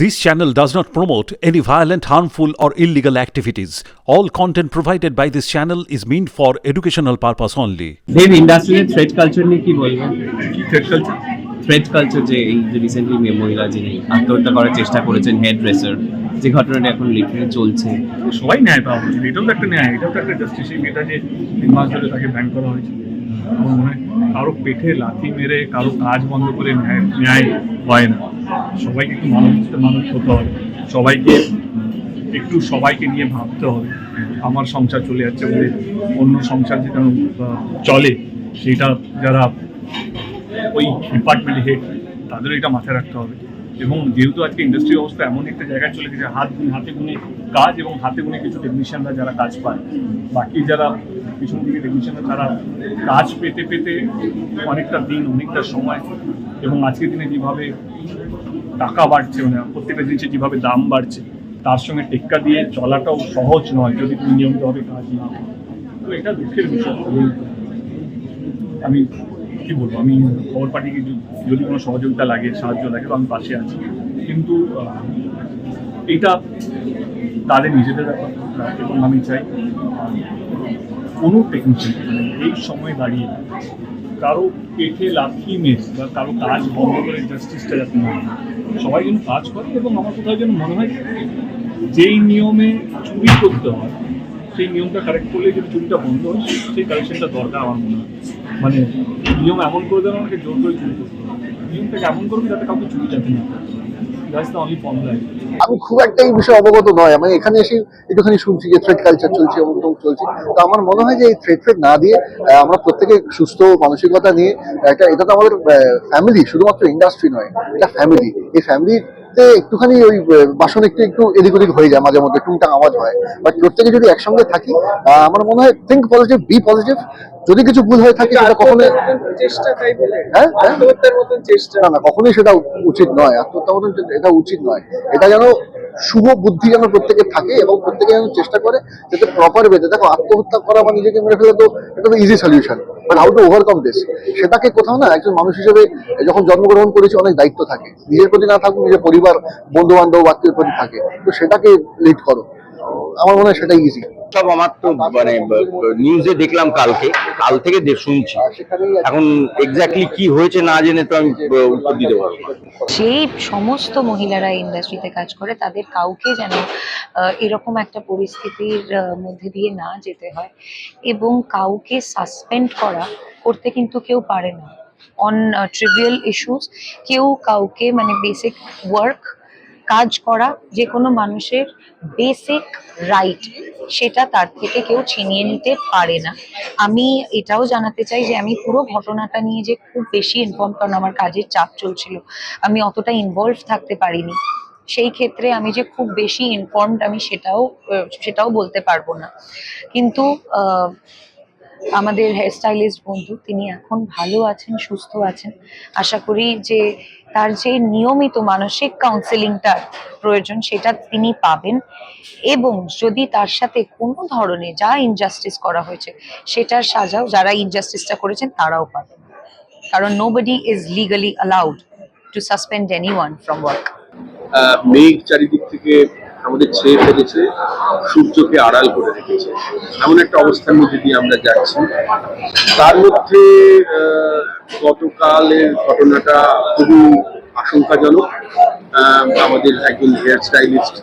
This channel does not promote any violent, harmful, or illegal activities. All content provided by this channel is meant for educational purpose only. দেব ইন্ডাস্ট্রিতে thread culture নিয়ে কি বলবেন? Thread culture thread culture যে এই যে recently মহিলা যিনি আত্মহত্যা করার চেষ্টা করেছেন হেড ড্রেসার যে ঘটনাটা এখন লিটারে চলছে। সবাই ন্যায় পাওয়া উচিত। এটাও তো একটা ন্যায় এটাও তো একটা জাস্টিস এই মেয়েটা যে তিন মাস ধরে তাকে ব্যান করা হয়েছে। মনে হয় কারও পেটে লাথি মেরে কারও কাজ বন্ধ করে ন্যায় হয় না। সবাইকে একটু মানুষ মানুষ হতে হবে। সবাইকে একটু সবাইকে নিয়ে ভাবতে হবে। আমার সংসার চলে যাচ্ছে বলে অন্য সংসার যেটা চলে, সেটা যারা ওই ডিপার্টমেন্ট হেড তাদেরও এটা মাথায় রাখতে হবে। এবং যেহেতু আজকে ইন্ডাস্ট্রি অবস্থা এমন একটা জায়গায় চলে গেছে, হাত হাতে গুনে কাজ এবং হাতে গুনে কিছু টেকনিশিয়ানরা যারা কাজ পায়, বাকি যারা পিছন দিকে টেকনিশিয়ানরা তারা কাজ পেতে পেতে অনেকটা দিন, অনেকটা সময় এবং আজকের দিনে যেভাবে টাকা বাড়ছে মানে প্রত্যেকটা জিনিসের যেভাবে দাম বাড়ছে, তার সঙ্গে টেক্কা দিয়ে চলাটাও সহজ নয় যদি তুমি নিয়মিতভাবে কাজ না। তো এটা দুঃখের বিষয় আমি কি বলব আমি খবর পাঠিয়ে যদি- কোনো সহযোগিতা লাগে, সাহায্য লাগে আমি পাশে আছি কিন্তু এটা তাদের নিজেদের ব্যাপার, এবং আমি চাই কোনো টেকনিশিয়ান মানে এই সময় দাঁড়িয়ে কারও পেটে লাথি মেরে বা কারও কাজ বন্ধ করে জাস্টিসটা যাতে না। সবাই যেন কাজ করে এবং আমার কোথাও যেন মনে হয় যেই নিয়মে চুরি করতে হয়, সেই নিয়মটা কারেক্ট করলে যদি চুরিটা বন্ধ হয়, সেই কারেকশনটা দরকার আমার মনে হয় মানে নিয়ম এমন করে দেওয়া আমাকে জোর করে চুরি করতে নিয়মটাকে এমন করবে যাতে কাউকে চুরি যাতে না আমি খুব একটা এই বিষয়ে অবগত নয়। আমি এখানে এসে একটুখানি শুনছি যে থ্রেড কালচার চলছে অমুক তমুক চলছে। তো আমার মনে হয় যে এই থ্রেড ফ্রেড না দিয়ে আহ, আমরা প্রত্যেকে সুস্থ মানসিকতা নিয়ে একটা এটা তো আমাদের ফ্যামিলি শুধুমাত্র ইন্ডাস্ট্রি নয় এটা ফ্যামিলি এই ফ্যামিলিতে একটুখানি ওই বাসন একটু একটু এদিক ওদিক হয়ে যায় মাঝে মধ্যে টুংটাং আওয়াজ হয়। বাট প্রত্যেকে যদি একসঙ্গে থাকি আমার মনে হয় থিঙ্ক পজিটিভ বি পজিটিভ যদি কিছু ভুল হয়ে থাকে সেটা কখনো হ্যাঁ? হ্যাঁ? না না কখনোই সেটা উচিত নয়। আত্মহত্যার মতন এটা উচিত নয়। এটা যেন শুভ বুদ্ধি যেন প্রত্যেকে থাকে এবং প্রত্যেকে যেন চেষ্টা করে যাতে প্রপার বেঁধে দেখো আত্মহত্যা করা বা নিজেকে মেরে ফেলে তো এটা তো easy solution but how to overcome this সেটাকে কোথাও না একজন মানুষ হিসেবে যখন জন্মগ্রহণ করেছি অনেক দায়িত্ব থাকে। নিজের প্রতি না থাকুক নিজের পরিবার বন্ধু বান্ধব আত্মীয়ের প্রতি থাকে। তো সেটাকে লিড করো। আমার মনে হয় সেটাই ইজি সব আমার তো মানে নিউজে দেখলাম কালকে। কাল থেকে শুনছি। এখন এক্স্যাক্টলি কি হয়েছে না জেনে তো আমি উত্তর দিতে পারব যে সমস্ত মহিলারা ইন্ডাস্ট্রিতে কাজ করে তাদের কাউকে যেন এরকম একটা পরিস্থিতির মধ্যে দিয়ে না যেতে হয়। এবং কাউকে সাসপেন্ড করা করতে কিন্তু কেউ পারে না। অন ট্রিভিয়াল ইস্যুস কেউ কাউকে মানে বেসিক ওয়ার্ক কাজ করা, যে কোনো মানুষের বেসিক রাইট সেটা তার থেকে কেউ ছিনিয়ে নিতে পারে না। আমি এটাও জানাতে চাই যে আমি পুরো ঘটনাটা নিয়ে যে খুব বেশি ইনফর্ম কারণ আমার কাজের চাপ চলছিল। আমি অতটা ইনভলভ থাকতে পারিনি। সেই ক্ষেত্রে আমি যে খুব বেশি ইনফর্মড আমি সেটাও সেটাও বলতে পারব না। কিন্তু আমাদের হেয়ার স্টাইলিস্ট বন্ধু, তিনি এখন ভালো আছেন, সুস্থ আছেন। আশা করি যে তার যে নিয়মিত মানসিক কাউন্সেলিংটার প্রয়োজন, সেটা তিনি পাবেন। এবং যদি তার সাথে কোনো ধরনের যা ইনজাস্টিস করা হয়েছে, সেটার সাজাও যারা ইনজাস্টিসটা করেছেন, তারাও পাবেন। কারণ nobody is legally allowed to suspend any one from work মেঘ চারিদিক থেকে আমাদের ছেয়ে ফেলেছে, সূর্যকে আড়াল করে রেখেছে। এমন একটা অবস্থার মধ্যে দিয়ে আমরা যাচ্ছি। তার মধ্যে গতকালের ঘটনাটা খুবই আশঙ্কাজনক। আমাদের একজন হেয়ার স্টাইলিস্ট,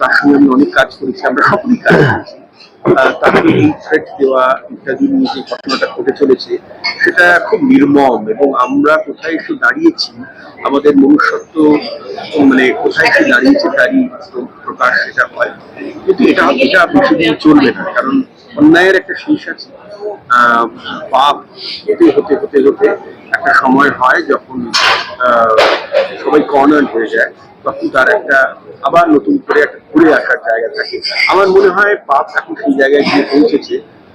তার সঙ্গে আমি অনেক কাজ করেছি, আমরা সকলেই কাজ করেছি। তাকে এই থ্রেট দেওয়া ইত্যাদি নিয়ে যে ঘটনাটা ঘটে চলেছে, সেটা খুব নির্মম এবং আমরা কোথায় এসে দাঁড়িয়েছি, আমাদের মনুষ্যত্ব মানে কোথায় দাঁড়িয়েছে তারই প্রকাশ সেটা হয়। কিন্তু এটা এটা বেশি চলবে না, কারণ অন্যায়ের একটা শেষ আছে। পাপ হতে হতে হতে হতে একটা সময় হয় যখন সবাই কর্নার হয়ে যায়। তখন তার একটা আবার নতুন করে একটা ঘুরে আসার জায়গা থাকে। আমার মনে হয় পাপ এখন সেই জায়গায় গিয়ে পৌঁছেছে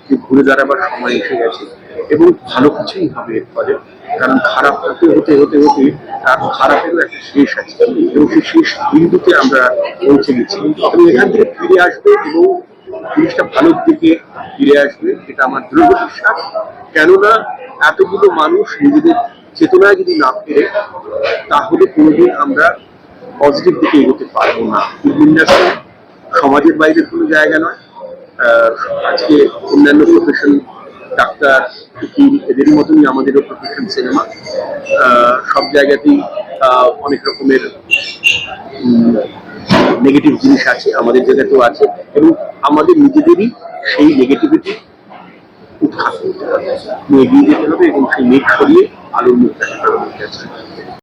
যে ঘুরে দাঁড়াবার সময় এসে গেছে। এবং ভালো কিছুই হবে এর ফলে। কারণ খারাপ হতে হতে হতে হতে তার খারাপেরও একটা শেষ আছে। এবং সেই শেষ বিন্দুতে আমরা পৌঁছে গেছি। এবং এখান থেকে ফিরে আসবে এবং জিনিসটা ভালোর দিকে ফিরে আসবে, এটা আমার দৃঢ় বিশ্বাস। কেননা এতগুলো মানুষ নিজেদের চেতনায় যদি না ফিরে, তাহলে কোনোদিন আমরা পজিটিভ দিকে এগোতে পারব না। ইন্ডাস্ট্রি সমাজের বাইরে কোনো জায়গা নয়। আজকে অন্যান্য প্রফেশন ডাক্তার, উকিল এদেরই মতনই আমাদেরও প্রফেশন সিনেমা সব জায়গাতেই অনেক রকমের নেগেটিভ জিনিস আছে, আমাদের জায়গাতেও আছে এবং আমাদের নিজেদেরই সেই নেগেটিভিটি উৎখাত করতে হবে। এগিয়ে যেতে হবে এবং সেই মেঘ সরিয়ে আলোর মুখ হবে